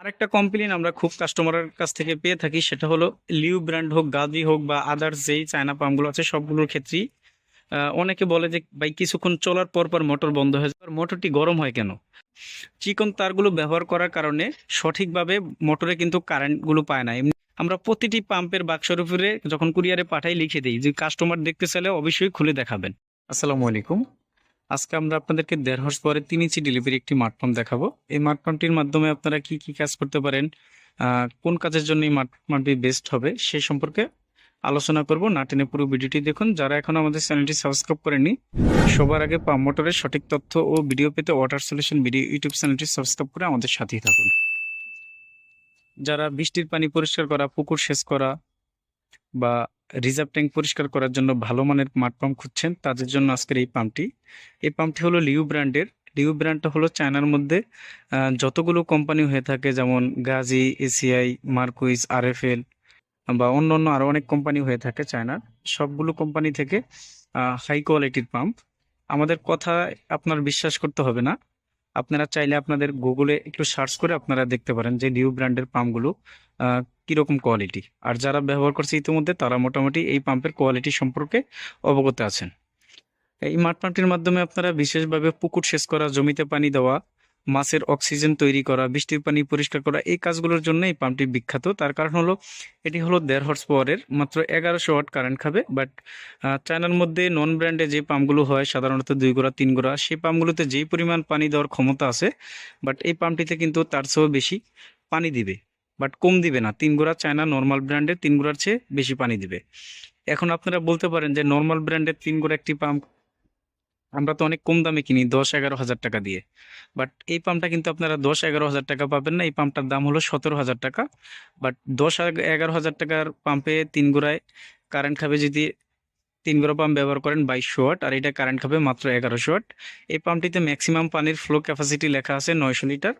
আরেকটা কমপ্লেন আমরা খুব কাস্টমারের কাছ থেকে পেয়ে থাকি, সেটা হলো লিউ ব্র্যান্ড হোক গাজি হোক বা আদার্স যেই চায়না পাম্পগুলো আছে, সবগুলোর ক্ষেত্রেই অনেকে বলে যে, ভাই, কিছুক্ষণ চলার পর পর মোটর বন্ধ হয়ে যায় মোটরটি গরম হয় কেন? চিকন তারগুলো ব্যবহার করার কারণে সঠিকভাবে মোটরে কিন্তু কারেন্টগুলো পায় না। এমনি আমরা প্রতিটি পাম্পের বাক্সের উপরে যখন কুরিয়ারে পাঠাই, লিখে দিই যে কাস্টমার দেখতে চাইলে অবশ্যই খুলে দেখাবেন। আসসালামু আলাইকুম। আজকে আমরা আপনাদেরকে দেড় হর্স পরে তিন ইঞ্চি ডেলিভারি একটি মাঠ পাম্প দেখাবো। এই মাঠ মাধ্যমে আপনারা কি কি কাজ করতে পারেন কোন কাজের জন্য এই মাঠ পাম্পটি বেস্ট হবে সেই সম্পর্কে আলোচনা করব। না টেনে পুরো ভিডিওটি দেখুন। যারা এখন আমাদের চ্যানেলটি সাবস্ক্রাইব করেননি, সবার আগে পাম্প মোটরের সঠিক তথ্য ও ভিডিও পেতে ওয়াটার সলিউশন ভিডিও ইউটিউব চ্যানেলটি সাবস্ক্রাইব করে আমাদের সাথেই থাকুন। যারা বৃষ্টির পানি পরিষ্কার করা, পুকুর সেচ করা বা রিজার্ভ ট্যাঙ্ক পরিষ্কার করার জন্য ভালো মানের মাঠ পাম্প খুঁজছেন, তাদের জন্য আজকের এই পাম্পটি এই পাম্পটি হলো লিউ ব্র্যান্ডের লিউ ব্র্যান্ডটা হলো চায়নার মধ্যে যতগুলো কোম্পানি হয়ে থাকে, যেমন গাজি এসিআই মার্কুইস আরএফএল বা অন্য অন্য আরও অনেক কোম্পানি হয়ে থাকে চায়নার সবগুলো কোম্পানি থেকে হাই কোয়ালিটির পাম্প আমাদের কথা আপনার বিশ্বাস করতে হবে না। আপনারা চাইলে আপনাদের গুগলে একটু সার্চ করে আপনারা দেখতে পারেন যে লিউ ব্র্যান্ডের পাম্পগুলো কীরকম কোয়ালিটি আর যারা ব্যবহার করছে ইতিমধ্যে তারা মোটামুটি এই পাম্পের কোয়ালিটি সম্পর্কে অবগত আছেন। এই মাঠ পাম্পটির মাধ্যমে আপনারা বিশেষভাবে পুকুর সেচ করা, জমিতে পানি দেওয়া, মাছের অক্সিজেন তৈরি করা, বৃষ্টির পানি পরিষ্কার করা, এই কাজগুলোর জন্য এই পাম্পটি বিখ্যাত। তার কারণ হলো, এটি হলো দেড় হর্স পাওয়ারের মাত্র এগারোশো ওয়াট কারেন্ট খাবে। বাট চায়নার মধ্যে নন ব্র্যান্ডে যে পাম্পগুলো হয়, সাধারণত দুই গোড়া, তিন গোড়া, সেই পাম্পগুলোতে যেই পরিমাণ পানি দেওয়ার ক্ষমতা আছে বাট এই পাম্পটিতে কিন্তু তার চেয়েও বেশি পানি দিবে। বাট কম দিবে না। তিন গোড়া চায়না নর্মাল ব্র্যান্ডের তিন গোড়ার চেয়ে বেশি পানি দিবে। এখন আপনারা বলতে পারেন যে নর্মাল ব্র্যান্ডের তিন গোড়া একটি পাম্প আমরা তো অনেক কম দামে কিনি, দশ এগারো হাজার টাকা দিয়ে। বাট এই পাম্পটা কিন্তু আপনারা দশ এগারো হাজার টাকা পাবেন না, এই পাম্পটার দাম হলো সতেরো হাজার টাকা। বাট দশ এগ- এগারো হাজার টাকার পাম্পে তিন গোড়ায় কারেন্ট খাবে যদি তিন গোড়া পাম্প ব্যবহার করেন বাইশশো ওয়াট আর এটা কারেন্ট খাবে মাত্র এগারোশো ওয়াট এই পাম্পটিতে ম্যাক্সিমাম পানির ফ্লো ক্যাপাসিটি লেখা আছে নয়শো লিটার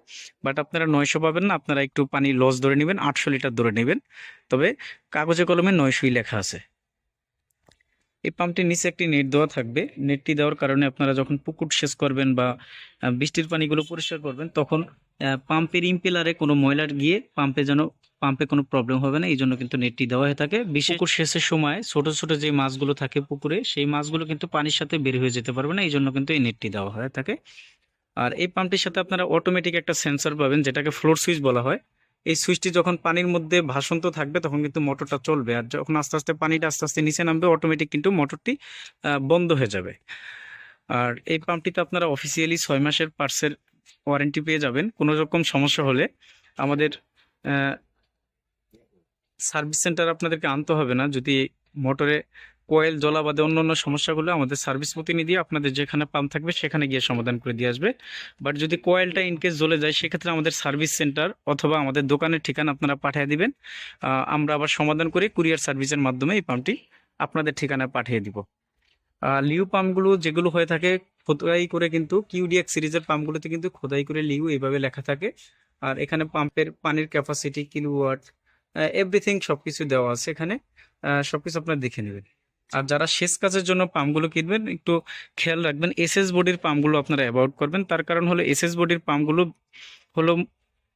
বাট আপনারা নয়শো পাবেন না, আপনারা একটু পানি লস ধরে নেবেন, আটশো লিটার ধরে নেবেন। তবে কাগজে কলমে নয়শোই লেখা আছে। এই পাম্পটির নিচে একটি নেট দেওয়া থাকবে। নেটটি দেওয়ার কারণে আপনারা যখন পুকুর সেচ করবেন বা বৃষ্টির পানিগুলো পরিষ্কার করবেন, তখন পাম্পের ইম্পেলারে কোনো ময়লার গিয়ে পাম্পে যেন পাম্পে কোনো প্রবলেম হবে না, এই জন্য কিন্তু নেটটি দেওয়া হয়ে থাকে। বিশেষ পুকুর শেষের সময় ছোট ছোট যে মাছগুলো থাকে পুকুরে, সেই মাছগুলো কিন্তু পানির সাথে বের হয়ে যেতে পারবে না, এই জন্য কিন্তু এই নেটটি দেওয়া হয়ে থাকে। আর এই পাম্পটির সাথে আপনারা অটোমেটিক একটা সেন্সর পাবেন, যেটাকে ফ্লোর সুইচ বলা হয়। এই সুইচটি যখন পানির মধ্যে ভাসন্ত থাকবে, তখন কিন্তু মোটরটা চলবে, আর যখন আস্তে আস্তে পানিটা আস্তে আস্তে নিচে নামবে অটোমেটিক কিন্তু মোটরটি বন্ধ হয়ে যাবে। আর এই পাম্পটিতে আপনারা অফিসিয়ালি ছয় মাসের পার্সের ওয়ারেন্টি পেয়ে যাবেন। কোনো রকম সমস্যা হলে আমাদের সার্ভিস সেন্টার আপনাদেরকে আনতে হবে না। যদি মোটরে কোয়েল জলা বাদে অন্য অন্য সমস্যাগুলো আমাদের সার্ভিস প্রতিনিধি আপনাদের যেখানে পাম্প থাকবে সেখানে গিয়ে সমাধান করে দিয়ে আসবে। বাট যদি কোয়েলটা ইনকেস জ্বলে যায়, সেক্ষেত্রে আমাদের সার্ভিস সেন্টার অথবা আমাদের দোকানের ঠিকানা আপনারা পাঠিয়ে দিবেন। আমরা আবার সমাধান করে কুরিয়ার সার্ভিসের মাধ্যমে এই পাম্পটি আপনাদের ঠিকানায় পাঠিয়ে দিব। লিউ পাম্পগুলো যেগুলো হয়ে থাকে খোদাই করে কিন্তু কিউডিএক্স সিরিজের পাম্পগুলোতে কিন্তু খোদাই করে লিউ এইভাবে লেখা থাকে। আর এখানে পাম্পের পানির ক্যাপাসিটি কিলোওয়াট এভরিথিং সবকিছু দেওয়া আছে এখানে। আহ, সবকিছু আপনারা দেখে নেবেন। আর যারা সেচ কাজের জন্য পাম্পগুলো কিনবেন একটু খেয়াল রাখবেন এসএস বডির পাম্পগুলো আপনারা অ্যাভয়েড করবেন। তার কারণ হলো এসএস বডির পাম্পগুলো হলো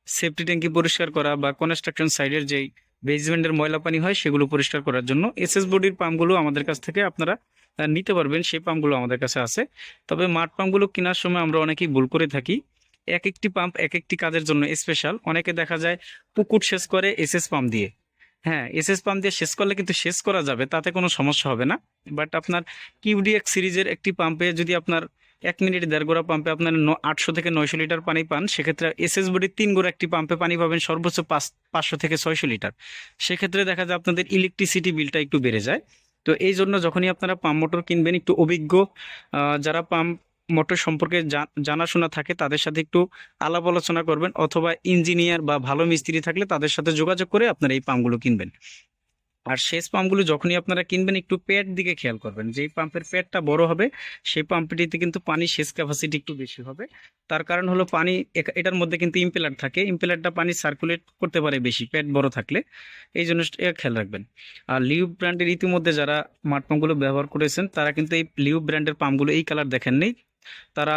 সেফটি ট্যাঙ্কি পরিষ্কার করা বা কনস্ট্রাকশন সাইডের যেই বেসমেন্টের ময়লা পানি হয়, সেগুলো পরিষ্কার করার জন্য। এসএস বডির পাম্পগুলো আমাদের কাছ থেকে আপনারা নিতে পারবেন। সেই পাম্পগুলো আমাদের কাছে আছে। তবে মাঠ পাম্পগুলো কেনার সময় আমরা অনেকেই ভুল করে থাকি। এক একটি পাম্প এক একটি কাজের জন্য স্পেশাল অনেকে দেখা যায় পুকুর শেষ করে এসএস পাম্প দিয়ে। হ্যাঁ এসএস পাম্প দিয়ে শেষ করলে কিন্তু শেষ করা যাবে, তাতে কোনো সমস্যা হবে না। বাট আপনার কিউডিএক্স সিরিজের একটি পাম্পে যদি আপনার এক মিনিট দেড় গোড়া পাম্পে আপনার আটশো থেকে নয়শো লিটার পানি পান। সেক্ষেত্রে এসএস বডির তিন গোড়া একটি পাম্পে পানি পাবেন সর্বোচ্চ পাঁচ পাঁচশো থেকে ছয়শো লিটার। সেক্ষেত্রে দেখা যায় আপনাদের ইলেকট্রিসিটি বিলটা একটু বেড়ে যায়। তো এই জন্য যখনই আপনারা পাম্প মোটর কিনবেন, একটু অভিজ্ঞ যারা পাম্প মোটর সম্পর্কে জানাশোনা থাকে, তাদের সাথে একটু আলাপ আলোচনা করবেন অথবা ইঞ্জিনিয়ার বা ভালো মিস্ত্রি থাকলে তাদের সাথে যোগাযোগ করে আপনারা এই পাম্পগুলো কিনবেন। আর শেষ পাম্পগুলো যখনই আপনারা কিনবেন, একটু পেট দিকে খেয়াল করবেন। যেই পাম্পের পেটটা বড় হবে, সেই পাম্পটিতে কিন্তু পানি শেষ ক্যাপাসিটি একটু বেশি হবে। তার কারণ হলো পানি এটার মধ্যে কিন্তু ইম্পেলার থাকে। ইম্পেলারটা পানি সার্কুলেট করতে পারে বেশি, পেট বড় থাকলে। এই জন্য খেয়াল রাখবেন। আর লিউ ব্র্যান্ডের ইতিমধ্যে যারা স্মার্ট পাম্পগুলো ব্যবহার করেছেন, তারা কিন্তু এই লিউ ব্র্যান্ডের পাম্পগুলো এই কালার দেখেন নেই তারা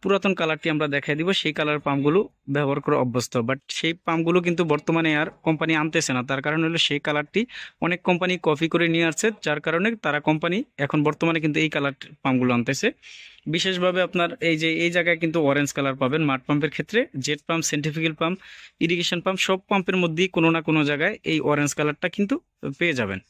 পুরাতন কালারটি আমরা দেখাই দিব, সেই কালার পাম্পগুলো ব্যবহার করে অভ্যস্ত। বাট সেই পাম্পগুলো কিন্তু বর্তমানে আর কোম্পানি আনতেছে না। তার কারণ হলো সেই কালারটি অনেক কোম্পানি কপি করে নিয়ে আসছে, যার কারণে তারা কোম্পানি এখন বর্তমানে কিন্তু এই কালার পাম্পগুলো আনতেছে। বিশেষভাবে আপনার এই যে, এই জায়গায় কিন্তু অরেঞ্জ কালার পাবেন মাঠ পাম্পের ক্ষেত্রে jet pump centrifugal pump irrigation pump সব পাম্পের মধ্যেই কোনো না কোনো জায়গায় এই অরেঞ্জ কালারটা কিন্তু পেয়ে যাবেন।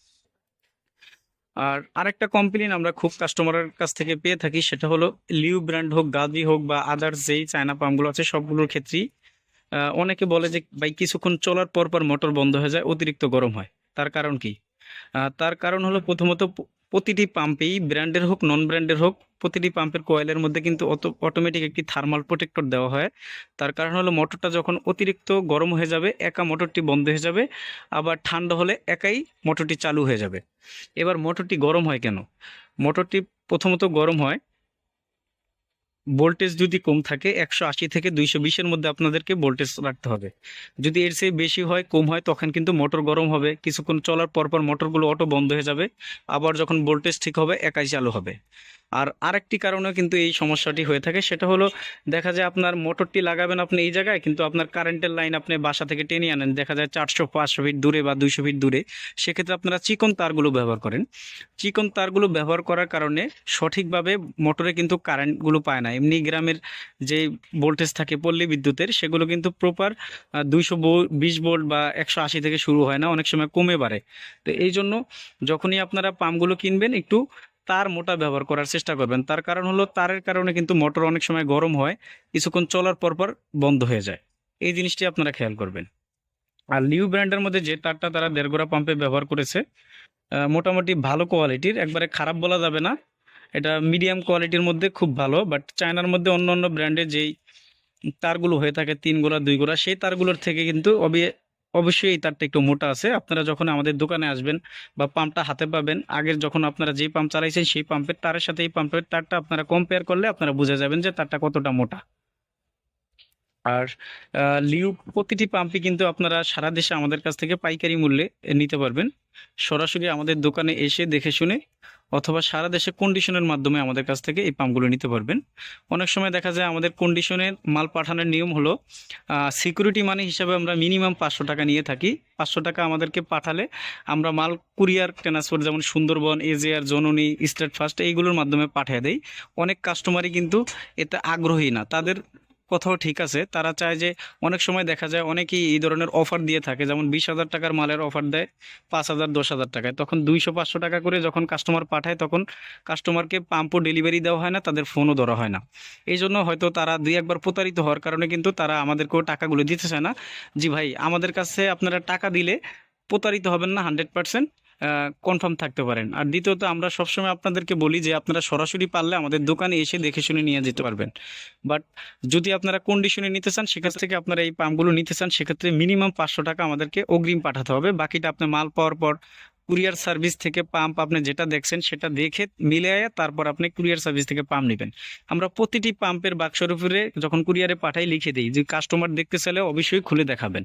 আর আরেকটা কমপ্লেন আমরা খুব কাস্টমারের কাছ থেকে পেয়ে থাকি, সেটা হলো লিউ ব্র্যান্ড হোক গাদি হোক বা আদার্স যেই চায়না পাম্পগুলো আছে, সবগুলোর ক্ষেত্রেই অনেকে বলে যে, ভাই, কিছুক্ষণ চলার পর পর মোটর বন্ধ হয়ে যায়, অতিরিক্ত গরম হয়। তার কারণ কি? তার কারণ হলো প্রথমত, প্রতিটি পাম্পেই ব্র্যান্ডের হোক নন ব্র্যান্ডের হোক প্রতিটি পাম্পের কয়েলের মধ্যে কিন্তু অত অটোমেটিক একটি থার্মাল প্রোটেক্টর দেওয়া হয়। তার কারণ হলো মোটরটা যখন অতিরিক্ত গরম হয়ে যাবে, একা মোটরটি বন্ধ হয়ে যাবে, আবার ঠান্ডা হলে একাই মোটরটি চালু হয়ে যাবে। এবার মোটরটি গরম হয় কেন? মোটরটি প্রথমত গরম হয় ভোল্টেজ যদি কম থাকে, একশো আশি থেকে দুইশো বিশের মধ্যে আপনাদেরকে ভোল্টেজ রাখতে হবে। যদি এর চেয়ে বেশি হয়, কম হয়, তখন কিন্তু মোটর গরম হবে। কিছুক্ষণ চলার পর পর মোটরগুলো অটো বন্ধ হয়ে যাবে, আবার যখন ভোল্টেজ ঠিক হবে, একাই চালু হবে। আর আরেকটি কারণেও কিন্তু এই সমস্যাটি হয়ে থাকে, সেটা হলো দেখা যায় আপনার মোটরটি লাগাবেন আপনি এই জায়গায়, কিন্তু আপনার কারেন্টের লাইন আপনি বাসা থেকে টেনে আনেন, দেখা যায় চারশো পাঁচশো ফিট দূরে বা দুইশো ফিট দূরে, সেক্ষেত্রে আপনারা চিকন তারগুলো ব্যবহার করেন। চিকন তারগুলো ব্যবহার করার কারণে সঠিকভাবে মোটরে কিন্তু কারেন্টগুলো পায় না। এমনি গ্রামের যে ভোল্টেজ থাকে পল্লী বিদ্যুতের, সেগুলো কিন্তু প্রপার দুইশো বিশ ভোল্ট বা একশো আশি থেকে শুরু হয় না, অনেক সময় কমে বাড়ে। তো এই জন্য যখনই আপনারা পাম্পগুলো কিনবেন, একটু তার মোটা ব্যবহার করার চেষ্টা করবেন। তার কারণ হলো, তারের কারণে কিন্তু মোটর অনেক সময় গরম হয়, কিছুক্ষণ চলার পর পর বন্ধ হয়ে যায়। এই জিনিসটি আপনারা খেয়াল করবেন। আর লিউ ব্র্যান্ডের মধ্যে যে তারটা তারা দেড়গোড়া পাম্পে ব্যবহার করেছে মোটামুটি ভালো কোয়ালিটির, একবারে খারাপ বলা যাবে না। এটা মিডিয়াম কোয়ালিটির মধ্যে খুব ভালো বাট চায়নার মধ্যে অন্য অন্য ব্র্যান্ডের যেই তারগুলো হয়ে থাকে তিন গোড়া দুই গোড়া সেই তারগুলোর থেকে কিন্তু অবি- অবশ্যই এই তারটা একটু মোটা আছে। আপনারা যখন আমাদের দোকানে আসবেন বা পাম্পটা হাতে পাবেন, আগের যখন আপনারা যে পাম্প চালাইছেন সেই পাম্পের তারের সাথে এই পাম্পের তারটা আপনারা কম্পেয়ার করলে আপনারা বুঝে যাবেন যে তারটা কতটা মোটা। আর লিউ প্রতিটি পাম্পই কিন্তু আপনারা সারা দেশে আমাদের কাছ থেকে পাইকারি মূল্যে নিতে পারবেন। সরাসরি আমাদের দোকানে এসে দেখে শুনে অথবা সারা দেশে কন্ডিশনের মাধ্যমে আমাদের কাছ থেকে এই পাম্পগুলো নিতে পারবেন। অনেক সময় দেখা যায় আমাদের কন্ডিশনের মাল পাঠানোর নিয়ম হলো সিকিউরিটি মানি হিসাবে আমরা মিনিমাম পাঁচশো টাকা নিয়ে থাকি। পাঁচশো টাকা আমাদেরকে পাঠালে আমরা মাল কুরিয়ার ট্রান্সপোর্ট যেমন Sundarban, AGR, Janani state first এইগুলোর মাধ্যমে পাঠিয়ে দেয় অনেক কাস্টমারই কিন্তু এতে আগ্রহী না। তাদের কথাও ঠিক আছে, তারা চায় যে অনেক সময় দেখা যায় অনেকেই এই ধরনের অফার দিয়ে থাকে। যেমন বিশ হাজার টাকার মালের অফার দেয়, পাঁচ হাজার, দশ হাজার টাকায়। তখন দুইশো, পাঁচশো টাকা করে যখন কাস্টমার পাঠায়, তখন কাস্টমারকে পাম্পও ডেলিভারি দেওয়া হয় না, তাদের ফোনও ধরা হয় না। এই জন্য হয়তো তারা দুই, একবার প্রতারিত হওয়ার কারণে কিন্তু তারা আমাদেরকেও টাকাগুলো দিতে চায় না। জি ভাই, আমাদের কাছে আপনারা টাকা দিলে প্রতারিত হবেন না হান্ড্রেড পার্সেন্ট কনফার্ম থাকতে পারেন। আর দ্বিতীয়ত, আমরা সবসময় আপনাদেরকে বলি যে, আপনারা সরাসরি পারলে আমাদের দোকানে এসে দেখে শুনে নিয়ে যেতে পারবেন। বাট যদি আপনারা কন্ডিশনে নিতে চান সেখান থেকে আপনারা এই পাম্পগুলো নিতে চান, সেক্ষেত্রে মিনিমাম পাঁচশো টাকা আমাদেরকে অগ্রিম পাঠাতে হবে। বাকিটা আপনি মাল পাওয়ার পর কুরিয়ার সার্ভিস থেকে পাম্প আপনি যেটা দেখছেন, সেটা দেখে মিলে তারপর আপনি কুরিয়ার সার্ভিস থেকে পাম্প নেবেন। আমরা প্রতিটি পাম্পের বাক্সের উপরে যখন কুরিয়ারে পাঠাই, লিখে দিই। যে কাস্টমার দেখতে চাইলে অবশ্যই খুলে দেখাবেন।